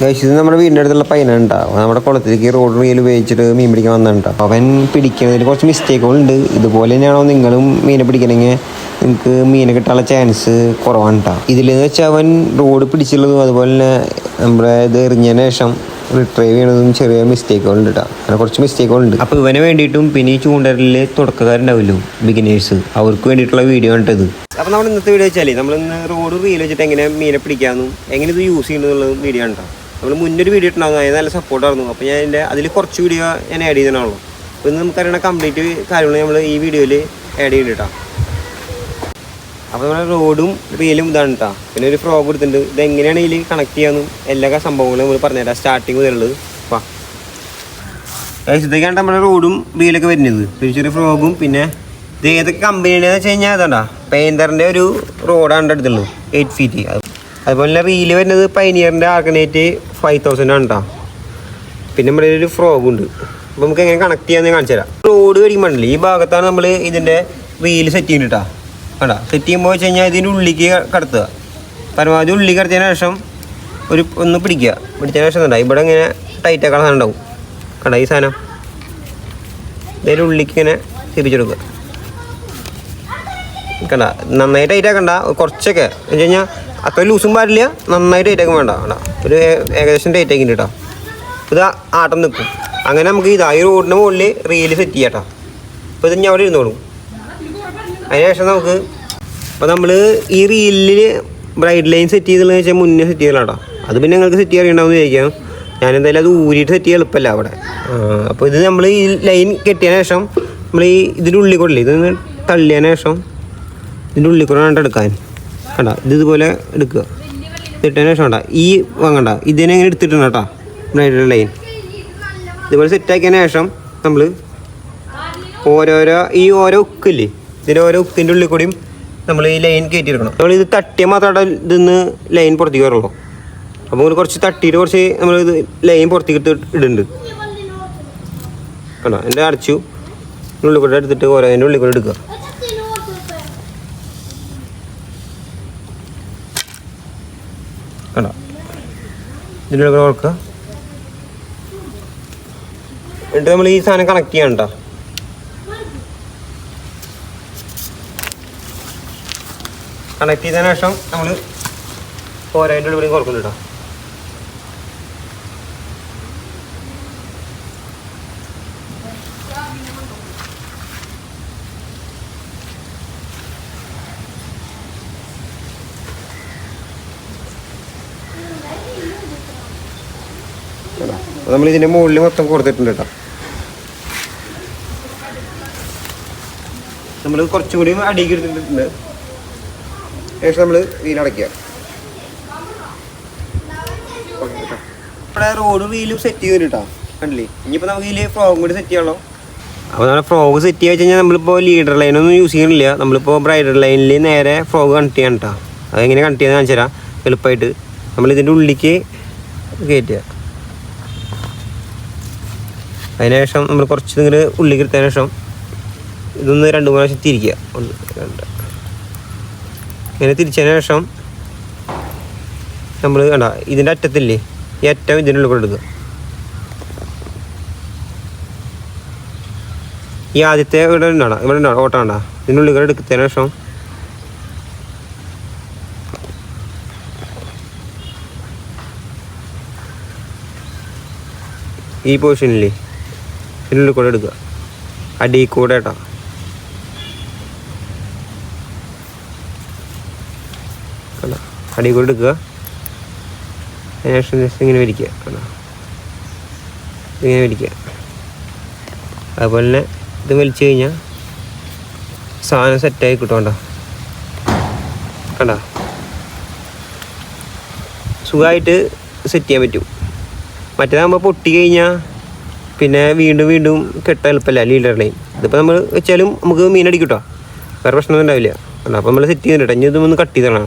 Guys ഇത് നമ്മുടെ വീടിന്റെ അടുത്തുള്ള പയ്യനുണ്ടാ നമ്മുടെ കുളത്തിലേക്ക് റോഡ് റീൽ ഉപയോഗിച്ചിട്ട് മീൻ പിടിക്കാൻ വന്നിട്ടുണ്ടാ അവൻ പിടിക്കുന്നതിൽ കുറച്ച് മിസ്റ്റേക്കുകളുണ്ട് ഇതുപോലെ തന്നെയാണോ നിങ്ങളും മീനെ പിടിക്കണമെങ്കിൽ നിങ്ങൾക്ക് മീനെ കിട്ടാനുള്ള ചാൻസ് കുറവാണ് കേട്ടോ ഇതിലെന്ന് വെച്ചാൽ അവൻ റോഡ് പിടിച്ചുള്ളതും അതുപോലെ തന്നെ നമ്മുടെ ഇത് എറിഞ്ഞതിന് ശേഷം റിട്രൈവ് ചെയ്യണതും ചെറിയ മിസ്റ്റേക്കുകളുണ്ട് കേട്ടോ അങ്ങനെ കുറച്ച് മിസ്റ്റേക്കുകളുണ്ട് അപ്പോൾ ഇവന് വേണ്ടിയിട്ടും പിന്നെ ഈ ചൂണ്ടലിൽ തുടക്കക്കാരുണ്ടാവില്ലോ ബിഗിനേഴ്സ് അവർക്ക് വേണ്ടിയിട്ടുള്ള വീഡിയോ ആണ് ഇത് അപ്പോൾ നമ്മൾ ഇന്നത്തെ വീഡിയോ വെച്ചാലേ നമ്മൾ ഇന്ന് റോഡ് റീൽ വെച്ചിട്ട് എങ്ങനെ മീനെ പിടിക്കാമെന്നും എങ്ങനെ ഇത് യൂസ് ചെയ്യുന്നതെന്നുള്ള വീഡിയോ ഉണ്ടോ നമ്മൾ മുന്നൊരു വീഡിയോ ഇട്ടുണ്ടാകും അതിന് നല്ല സപ്പോർട്ടായിരുന്നു അപ്പോൾ ഞാൻ എന്റെ അതിൽ കുറച്ച് വീഡിയോ ഞാൻ ആഡ് ചെയ്തിട്ടുള്ളൂ അപ്പോൾ ഇന്ന് നമുക്കറിയണ കംപ്ലീറ്റ് കാര്യങ്ങൾ നമ്മൾ ഈ വീഡിയോയിൽ ആഡ് കേട്ടോ അപ്പോൾ നമ്മുടെ റോഡും റീലും ഇതാണ് കേട്ടോ പിന്നെ ഒരു ഫ്രോഗ് കൊടുത്തിട്ടുണ്ട് ഇത് എങ്ങനെയാണ് ഇതിൽ കണക്ട് ചെയ്യാമെന്നും എല്ലാ സംഭവങ്ങളും നമ്മൾ പറഞ്ഞുതരാം സ്റ്റാർട്ടിങ് മുതലുള്ളത്. വാ. ഇതൊക്കെയാണ് നമ്മുടെ റോഡും റീലൊക്കെ വരുന്നത്. പിന്നെ ചെറിയ ഫ്രോഗും പിന്നെ ഇത് ഏതൊക്കെ കമ്പനിയുടെ വെച്ച് കഴിഞ്ഞാൽ അതാണ്ടാ പെയിന്ററിന്റെ ഒരു റോഡാണ് എടുത്തുള്ളൂ എയ്റ്റ് ഫീറ്റ് അതുപോലെ റീൽ വരുന്നത് പൈനിയറിന്റെ ആർഗനേറ്റ് ഫൈവ് തൗസൻഡ് ആണ് കേട്ടോ പിന്നെ നമ്മുടെ ഒരു ഫ്രോഗ് ഉണ്ട്. അപ്പോൾ നമുക്ക് എങ്ങനെ കണക്ട് ചെയ്യാമെന്ന് കാണിച്ചു തരാം. റോഡ് കഴിയുമ്പോഴല്ലേ ഈ ഭാഗത്താണ് നമ്മൾ ഇതിന്റെ റീൽ സെറ്റ് ചെയ്യുന്നത് കേട്ടോ കണ്ടാ? സെറ്റ് ചെയ്യുമ്പോൾ വെച്ച് കഴിഞ്ഞാൽ ഇതിന്റെ ഉള്ളിലേക്ക് കടത്തുക. പരമാവധി ഉള്ളിൽ കടത്തിയതിന് ശേഷം ഒരു ഒന്ന് പിടിക്കുക. പിടിച്ചതിന് ശേഷം ഉണ്ടാവും ഇവിടെ ഇങ്ങനെ ടൈറ്റ് ആക്കാൻ സാധനം ഉണ്ടാവും. കണ്ട ഈ സാധനം? ഇതിന്റെ ഉള്ളിലേക്ക് ഇങ്ങനെ തിരിച്ചെടുക്കുക കണ്ട? നന്നായി ടൈറ്റ് ആക്കണ്ട. കുറച്ചൊക്കെ. എന്ന് വെച്ച് കഴിഞ്ഞാൽ അത്ര ലൂസും പാടില്ല നന്നായി ടൈറ്റ് വേണ്ട. വേണ്ട ഒരു ഏകദേശം ആക്കിയിട്ട് കേട്ടോ ഇത് ആട്ടം നിൽക്കും. അങ്ങനെ നമുക്ക് ഇതാ ഈ റോഡിന്റെ മുകളിൽ റീൽ സെറ്റ് ചെയ്യാം കേട്ടോ അപ്പോൾ ഇത് ഞാൻ അവിടെ ഇരുന്നോളും. അതിനുശേഷം നമുക്ക് അപ്പോൾ നമ്മൾ ഈ റീലിൽ ബ്രൈഡ് ലൈൻ സെറ്റ് ചെയ്തെന്ന് വെച്ചാൽ മുന്നേ സെറ്റ് ചെയ്യலாம் കേട്ടോ അത് പിന്നെ നിങ്ങൾക്ക് സെറ്റ് വിചാരിക്കാം. ഞാൻ എന്തായാലും അത് ഊരിയിട്ട് സെറ്റ് ചെയ്യാൻ എളുപ്പമല്ല അവിടെ. അപ്പോൾ ഇത് നമ്മൾ ഈ ലൈൻ കെട്ടിയതിന് ശേഷം നമ്മൾ ഈ ഇതിന്റെ ഉള്ളിൽ കൂടെ ഇതൊന്ന് തള്ളിയതിന് ശേഷം ഇതിന്റെ ഉള്ളിൽ കൂടെ എടുക്കാൻ. ഇത് ഇതുപോലെ എടുക്കുക. ഇട്ടതിന് ശേഷം വേണ്ട. ഈ വാങ്ങണ്ട. ഇതിനെ ഇങ്ങനെ എടുത്തിട്ടുണ്ട് കേട്ടോ. ലൈൻ ഇതുപോലെ സെറ്റാക്കിയതിന് ശേഷം നമ്മൾ ഓരോരോ ഈ ഓരോ ഉക്കില്ലേ? ഇതിന്റെ ഓരോ ഉക്കിന്റെ ഉള്ളിൽ കൂടിയും നമ്മൾ ഈ ലൈൻ കയറ്റിയെടുക്കണം നമ്മൾ ഇത് തട്ടിയാൽ മാത്രമേ ഇതിന്ന് ലൈൻ പുറത്തേക്ക് വരുള്ളൂ അപ്പോൾ ഒരു കുറച്ച് തട്ടിയിട്ട് കുറച്ച് നമ്മൾ ഇത് ലൈൻ പുറത്തേക്ക് ഇട്ട് ഇടുന്നുണ്ട്. കണ്ടോ? എന്റെ അടച്ചു. ഉള്ളിൽ കൂടെ എടുത്തിട്ട് ഓരോ അതിന്റെ ഉള്ളിൽ കൂടെ എടുക്കുക കണ്ടോ ഇതിന്റെ കൂടെ ഓർക്കുക എന്നിട്ട് നമ്മൾ ഈ സാധനം കണക്ട് ചെയ്യണ്ട കണക്ട് ചെയ്തതിന് ശേഷം നമ്മൾ പോരാതിന്റെ ഉള്ളിൽ കുറക്കുന്നു കേട്ടോ അപ്പോൾ നമ്മൾ ഇതിന്റെ മുകളിൽ മൊത്തം കൊടുത്തിട്ടുണ്ട് കേട്ടോ. നമ്മൾ കുറച്ചും കൂടി അടിയിൽ എടുത്തിട്ടുണ്ട്. ശേഷം നമ്മൾ വീലടയ്ക്കുക ഇവിടെ റോഡ് വീലും സെറ്റ് ചെയ്തു കേട്ടോ കണ്ടില്ലേ? ഇനിയിപ്പോൾ നമുക്ക് ഇതിൽ ഫ്രോഗും കൂടി സെറ്റ് ചെയ്യണോ അപ്പോൾ നമ്മൾ ഫ്രോഗ് സെറ്റ് ചെയ്ത് കഴിഞ്ഞാൽ നമ്മളിപ്പോൾ ലീഡർ ലൈനൊന്നും യൂസ് ചെയ്യണില്ല നമ്മളിപ്പോൾ ബ്രൈഡർ ലൈനിൽ നേരെ ഫ്രോഗ് കണക്ട് ചെയ്യണം കേട്ടോ അതെങ്ങനെ കണക്ട് ചെയ്യാൻ കാണിച്ചു തരാം എളുപ്പമായിട്ട് നമ്മൾ ഇതിന്റെ ഉള്ളിലേക്ക് കയറ്റുക അതിനുശേഷം നമ്മൾ കുറച്ച് ഇങ്ങനെ ഉള്ളി എടുത്തതിന് ശേഷം ഇതൊന്ന് രണ്ട് മൂന്ന് പ്രാവശ്യം തിരിക്കുക. ഒന്ന് രണ്ട്. ഇങ്ങനെ തിരിച്ചതിന് ശേഷം നമ്മൾ കണ്ട ഇതിന്റെ അറ്റത്തില്ലേ? ഈ അറ്റം ഇതിന്റെ ഉള്ളിൽ കൂടെ എടുക്കുക ഈ ആദ്യത്തെ ഇവിടെ ഉണ്ടാണ് ഇവിടെ ഉണ്ടാണ് ഓട്ടം ഉണ്ടാ ഇതിന്റെ ഉള്ളിൽ കൂടെ എടുക്കുന്നതിന് ശേഷം ഈ പൊസിഷനില്ലേ ഇതിന്റെ ഉള്ളിൽ കൂടെ എടുക്കുക. അടി കൂടെ കേട്ടോ. അല്ല അടി കൂടെ എടുക്കുക. അതിനുശേഷം ജസ്റ്റ് ഇങ്ങനെ വിരിക്കുക. കണ്ടോ? ഇങ്ങനെ വിരിക്കുക. അതുപോലെ തന്നെ ഇത് വലിച്ചു കഴിഞ്ഞാൽ സാധനം സെറ്റായി കിട്ടും കണ്ടോ? കണ്ടോ? സുഖമായിട്ട് സെറ്റ് ചെയ്യാൻ പറ്റും. മറ്റേതാകുമ്പോൾ പൊട്ടി കഴിഞ്ഞാൽ പിന്നെ വീണ്ടും വീണ്ടും കെട്ടാൻ എളുപ്പമല്ല ലീഡർ ലൈൻ ഇതിപ്പോൾ നമ്മൾ വെച്ചാലും നമുക്ക് മീൻ കേട്ടോ വേറെ പ്രശ്നമൊന്നും ഉണ്ടാവില്ല. അപ്പോൾ നമ്മൾ സെറ്റ് ചെയ്യുന്നുണ്ട് ഇനി ഇതൊന്ന് കട്ട് ചെയ്തണം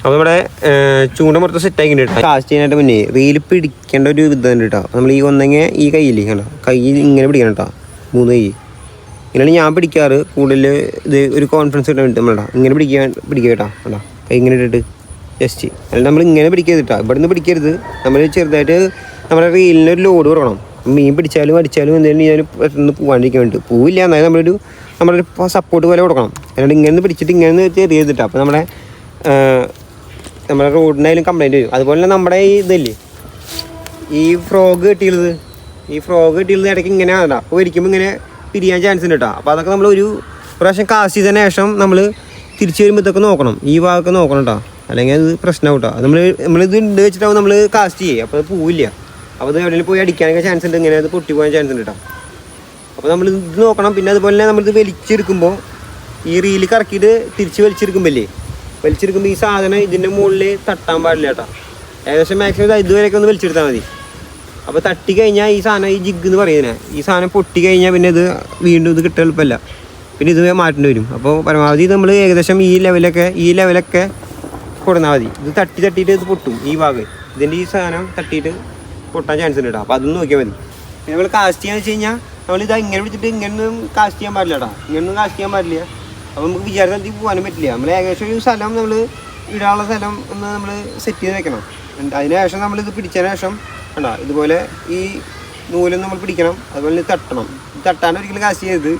അപ്പോൾ നമ്മുടെ ചൂണ്ട മൊത്തം സെറ്റ് കേട്ടോ. കാസ്റ്റ് ചെയ്യാനായിട്ട് മുന്നേ റീൽ പിടിക്കേണ്ട ഒരു ഇതുണ്ട് കേട്ടോ. നമ്മൾ ഈ ഒന്നെങ്കിൽ ഈ കയ്യിൽ കേട്ടോ കൈ ഇങ്ങനെ പിടിക്കണം കേട്ടോ. മൂന്ന് കൈ. ഇങ്ങനെയാണ് ഞാൻ പിടിക്കാറ്. കൂടുതൽ ഇത് ഒരു കോൺഫിഡൻസ് കിട്ടാൻ വേണ്ടി നമ്മളാ ഇങ്ങനെ പിടിക്കാൻ പിടിക്കുക കേട്ടോ. കേട്ടോ കൈ ഇങ്ങനെ ഇട്ടിട്ട്. ജസ്റ്റ് അല്ല നമ്മൾ ഇങ്ങനെ പിടിക്കരുത് കേട്ടോ. ഇവിടെ നിന്ന് പിടിക്കരുത്. നമ്മൾ ചെറുതായിട്ട് നമ്മുടെ റീലിന് ഒരു ലോഡ് കൊടുക്കണം മീൻ പിടിച്ചാലും അടിച്ചാലും എന്തെങ്കിലും ചെയ്യാനും പെട്ടെന്ന് പോകാണ്ടിരിക്കാൻ വേണ്ടി പോവില്ല എന്നാലും നമ്മളൊരു നമ്മളൊരു സപ്പോർട്ട് പോലെ കൊടുക്കണം. അല്ലാണ്ട് ഇങ്ങനെ പിടിച്ചിട്ട് ഇങ്ങനെ ചെറിയ ചെറിയതിട്ടാ അപ്പോൾ നമ്മുടെ നമ്മുടെ റോഡിനായാലും കംപ്ലൈന്റ് വരും. അതുപോലെ തന്നെ നമ്മുടെ ഈ ഇതല്ലേ? ഈ ഫ്രോഗ് കിട്ടിയുള്ളത്. ഈ ഫ്രോഗ് കിട്ടിയുള്ളത് ഇടയ്ക്ക് ഇങ്ങനെ ആണോ അപ്പോൾ ഒരിക്കുമ്പോൾ ഇങ്ങനെ പിരിയാൻ ചാൻസ് ഉണ്ട് കേട്ടോ. അപ്പോൾ അതൊക്കെ നമ്മൾ ഒരു പ്രാവശ്യം കാശ് ചെയ്തതിന് ശേഷം നമ്മൾ തിരിച്ചു വരുമ്പോൾ ഇതൊക്കെ നോക്കണം. ഈ ഭാഗമൊക്കെ നോക്കണം കേട്ടോ. അല്ലെങ്കിൽ അത് പ്രശ്നമാവും കേട്ടോ. നമ്മൾ നമ്മളിത് ഉണ്ട് വെച്ചിട്ടാവും നമ്മൾ കാസ്റ്റ് ചെയ്യുക അപ്പോൾ അത് പോവില്ല. അപ്പോൾ അത് എവിടെയെങ്കിലും പോയി അടിക്കാനൊക്കെ ചാൻസ് ഉണ്ട്. ഇങ്ങനെ അത് പൊട്ടി പോകാൻ ചാൻസ് ഉണ്ട് കേട്ടോ അപ്പോൾ നമ്മൾ ഇത് നോക്കണം. പിന്നെ അതുപോലെ തന്നെ നമ്മളിത് വലിച്ചെടുക്കുമ്പോൾ ഈ റീൽ കറക്കിയിട്ട് തിരിച്ച് വലിച്ചെടുക്കുമ്പോഴല്ലേ വലിച്ചെടുക്കുമ്പോൾ ഈ സാധനം ഇതിന്റെ മുകളിൽ തട്ടാൻ പാടില്ല കേട്ടോ ഏകദേശം മാക്സിമം ഇത് ഇതുവരെയൊക്കെ ഒന്ന് വലിച്ചെടുത്താൽ മതി. അപ്പോൾ തട്ടി കഴിഞ്ഞാൽ ഈ സാധനം ഈ ജിഗ് എന്ന് പറയുന്നത് ഈ സാധനം പൊട്ടി കഴിഞ്ഞാൽ പിന്നെ ഇത് വീണ്ടും ഇത് കിട്ടാൻ എളുപ്പമല്ല. പിന്നെ ഇത് മാറ്റേണ്ടി വരും. അപ്പോൾ പരമാവധി നമ്മൾ ഏകദേശം ഈ ലെവലൊക്കെ ഈ ലെവലൊക്കെ കൊടുന്നാൽ മതി. ഇത് തട്ടി തട്ടിയിട്ട് ഇത് പൊട്ടും ഈ ഭാഗം. ഇതിന്റെ ഈ സാധനം തട്ടിയിട്ട് പൊട്ടാൻ ചാൻസ് ഉണ്ട് കേട്ടോ അപ്പോൾ അതൊന്നും നോക്കിയാൽ മതി. നമ്മൾ കാസ്റ്റ് ചെയ്യാന്ന് വെച്ച് കഴിഞ്ഞാൽ നമ്മൾ ഇത് ഇങ്ങനെ പിടിച്ചിട്ട് ഇങ്ങനൊന്നും കാസ്റ്റ് ചെയ്യാൻ പാടില്ല കേട്ടോ ഇങ്ങനൊന്നും കാസ്റ്റ് ചെയ്യാൻ പാടില്ല. അപ്പോൾ നമുക്ക് വിചാരിച്ച സ്ഥലത്തേക്ക് പോകാനും പറ്റില്ല. നമ്മൾ ഏകദേശം ഒരു സ്ഥലം നമ്മൾ ഇടാനുള്ള സ്ഥലം ഒന്ന് നമ്മൾ സെറ്റ് ചെയ്ത് വെക്കണം. അതിനുശേഷം അതിന് ശേഷം നമ്മളിത് പിടിച്ചതിന് ശേഷം കണ്ടോ ഇതുപോലെ ഈ നൂലും നമ്മൾ പിടിക്കണം. അതുപോലെ ഇത് തട്ടണം. ഇത് തട്ടാൻ ഒരിക്കലും കാസ്റ്റ് ചെയ്ത്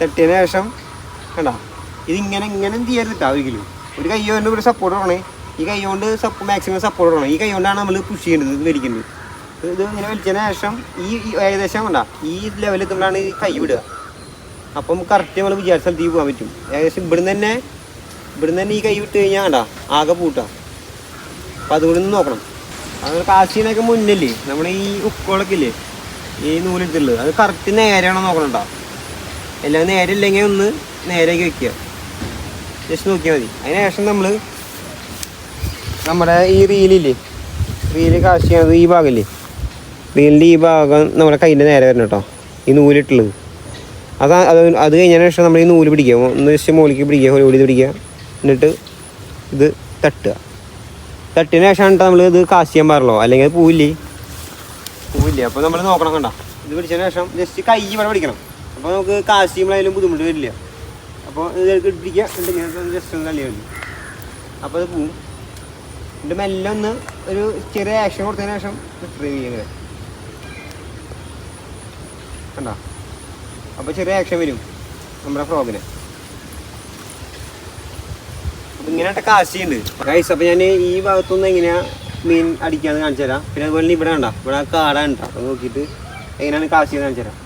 തട്ടിയതിന് ശേഷം കണ്ടോ ഇത് ഇങ്ങനെ ചെയ്യരുത് കേട്ടോ ഒരിക്കലും. ഒരു കൈ കൊണ്ട് ഒരു സപ്പോർട്ട് വേണേ ഈ കൈ കൊണ്ട് സപ്പ് മാക്സിമം സപ്പോർട്ട് വേണം ഈ കൈ കൊണ്ടാണ് നമ്മൾ പുഷ് ചെയ്യുന്നത് ഇത് വലിക്കുന്നത് ഇത് ഇങ്ങനെ വലിച്ചതിന് ശേഷം ഈ ഏകദേശം വേണ്ട ഈ ലെവലിൽ എത്തുമ്പോഴാണ് ഈ കൈ വിടുക. അപ്പം കറക്റ്റ് നമ്മൾ വിചാരിച്ച സ്ഥലത്തേക്ക് പോകാൻ പറ്റും. ഏകദേശം ഇവിടുന്ന് തന്നെ ഇവിടുന്ന് തന്നെ ഈ കൈ വിട്ട് കഴിഞ്ഞാൽ കണ്ട ആകെ പൂട്ടുക. അപ്പം അതുകൊണ്ട് ഒന്ന് നോക്കണം. അതുപോലെ കാശീനൊക്കെ മുന്നല്ലേ നമ്മൾ ഈ ഉക്കോളൊക്കെ ഇല്ലേ ഈ നൂലെടുത്തുള്ളത് അത് കറക്റ്റ് നേരെയാണോ നോക്കണം കേട്ടോ എല്ലാം നേരെ ഇല്ലെങ്കിൽ ഒന്ന് നേരേക്ക് വെക്കുക. ജസ്റ്റ് നോക്കിയാൽ മതി. അതിന് ശേഷം നമ്മൾ നമ്മുടെ ഈ റീലില്ലേ റീൽ കാശ് ചെയ്യുന്നത് ഈ ഭാഗമില്ലേ റീലിന്റെ ഈ ഭാഗം നമ്മുടെ കയ്യിന്റെ നേരെ വരണം കേട്ടോ. ഈ നൂലിട്ടുള്ളത്. അത് അത് അത് കഴിഞ്ഞതിന് ശേഷം നമ്മൾ ഈ നൂൽ പിടിക്കുക. ഒന്ന് ജസ്റ്റ് മോളിക്ക് പിടിക്കുക ഓടി പിടിക്കുക. എന്നിട്ട് ഇത് തട്ടുക. തട്ടിയതിന് ശേഷമാണ് നമ്മൾ ഇത് കാശ് ചെയ്യാൻ പാടുള്ളൂ. അല്ലെങ്കിൽ അത് പൂവില്ലേ? പൂവില്ലേ? അപ്പോൾ നമ്മൾ നോക്കണം കണ്ട. ഇത് പിടിച്ചതിന് ശേഷം ജസ്റ്റ് കൈ ഇവിടെ പിടിക്കണം. അപ്പോൾ നമുക്ക് കാശ് ചെയ്യുമ്പോഴായാലും ബുദ്ധിമുട്ട് വരില്ല. അപ്പോൾ ഇത് പിടിക്കുക. എന്നിട്ട് ജസ്റ്റ് ഒന്ന് തള്ളിയാൽ മതി. അപ്പോൾ അത് പോവും. എന്നിട്ട് മെല്ലെ ഒന്ന് ഒരു ചെറിയ ആക്ഷൻ കൊടുത്തതിന് ശേഷം റിട്രീവ് ചെയ്യുന്നത് കണ്ടോ? അപ്പോൾ ചെറിയ ആക്ഷൻ വരും നമ്മുടെ ഫ്രോഗിന് അപ്പം ഇങ്ങനെയായിട്ട് കാശിയുണ്ട് ഗൈസ് അപ്പോൾ ഞാൻ ഈ ഭാഗത്തുനിന്ന് എങ്ങനെയാ മീൻ അടിക്കാന്ന് കാണിച്ചു തരാം പിന്നെ അതുപോലെ ഇവിടെ കണ്ട? ഇവിടെ കാടാണ് കേട്ടോ നോക്കിയിട്ട് എങ്ങനെയാണ് കാശിയെന്ന് കാണിച്ചു തരാം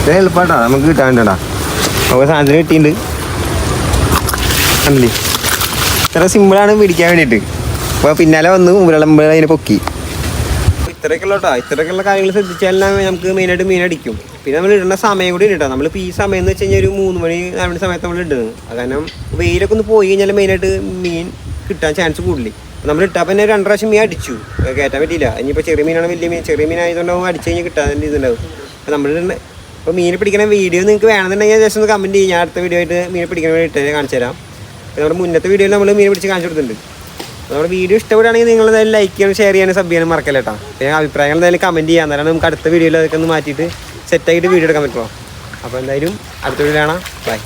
ഇത് എളുപ്പമാട്ടാ നമുക്ക് കിട്ടാണ്ടാ നമുക്ക് സാധനത്തിന് കിട്ടിയിട്ടുണ്ട്. കണ്ടില്ലേ? ഇത്ര സിമ്പിളാണ് പിടിക്കാൻ വേണ്ടിയിട്ട്. അപ്പോൾ പിന്നാലെ വന്ന് മുരളമ്പഴ അതിനെ പൊക്കി. ഇത്രയൊക്കെ കേട്ടോ ഇത്രയൊക്കെയുള്ള കാര്യങ്ങൾ ശ്രദ്ധിച്ചാൽ നമുക്ക് മെയിനായിട്ട് മീൻ അടിക്കും. പിന്നെ നമ്മൾ ഇടുന്ന സമയം കൂടി നമ്മൾ നമ്മളിപ്പോൾ ഈ സമയം എന്ന് വെച്ച് കഴിഞ്ഞാൽ ഒരു മൂന്ന് മണി നാല് മണി സമയത്ത് നമ്മൾ ഇടുന്നത് കാരണം വെയിലൊക്കെ ഒന്ന് പോയി കഴിഞ്ഞാൽ മെയിനായിട്ട് മീൻ കിട്ടാൻ ചാൻസ് കൂടുതൽ നമ്മൾ ഇട്ടാൽ പിന്നെ രണ്ട് പ്രാവശ്യം മീൻ അടിച്ചു. കയറ്റാൻ പറ്റിയില്ല. ഇനിയിപ്പോൾ ചെറിയ മീനാണ് വലിയ മീൻ. ചെറിയ മീൻ ആയതുകൊണ്ടാവും അടിച്ചു കഴിഞ്ഞാൽ കിട്ടാൻ ഇതുണ്ടാവും. അപ്പോൾ നമ്മൾ അപ്പോൾ മീൻ പിടിക്കണ വീഡിയോ നിങ്ങൾക്ക് വേണമെന്നുണ്ടെങ്കിൽ ജസ്റ്റ് ഒന്ന് കമന്റ് ചെയ്യും. ഞാൻ അടുത്ത വീഡിയോ ആയിട്ട് മീൻ പിടിക്കാൻ വേണ്ടി ഇട്ടേ കാണിച്ചു തരാം. അപ്പോൾ നമ്മുടെ മുന്നത്തെ വീഡിയോയിൽ നമ്മൾ മീൻ പിടിച്ച് കാണിച്ചു കൊടുത്തിട്ടുണ്ട്. നമ്മുടെ വീഡിയോ ഇഷ്ടപ്പെടുകയാണെങ്കിൽ നിങ്ങൾ ലൈക്ക് ചെയ്യാനും ഷെയർ ചെയ്യാനും സബ് ചെയ്യാനും മറക്കല്ലേ കേട്ടോ പിന്നെ അഭിപ്രായങ്ങൾ എന്തായാലും കമന്റ് ചെയ്യാൻ നമുക്ക് അടുത്ത വീഡിയോയിൽ അതൊക്കെ ഒന്ന് മാറ്റിയിട്ട് സെറ്റാക്കിയിട്ട് വീഡിയോ എടുക്കാൻ പറ്റുമോ? അപ്പോൾ എന്തായാലും അടുത്ത വീഡിയോ കാണാം. ബൈ.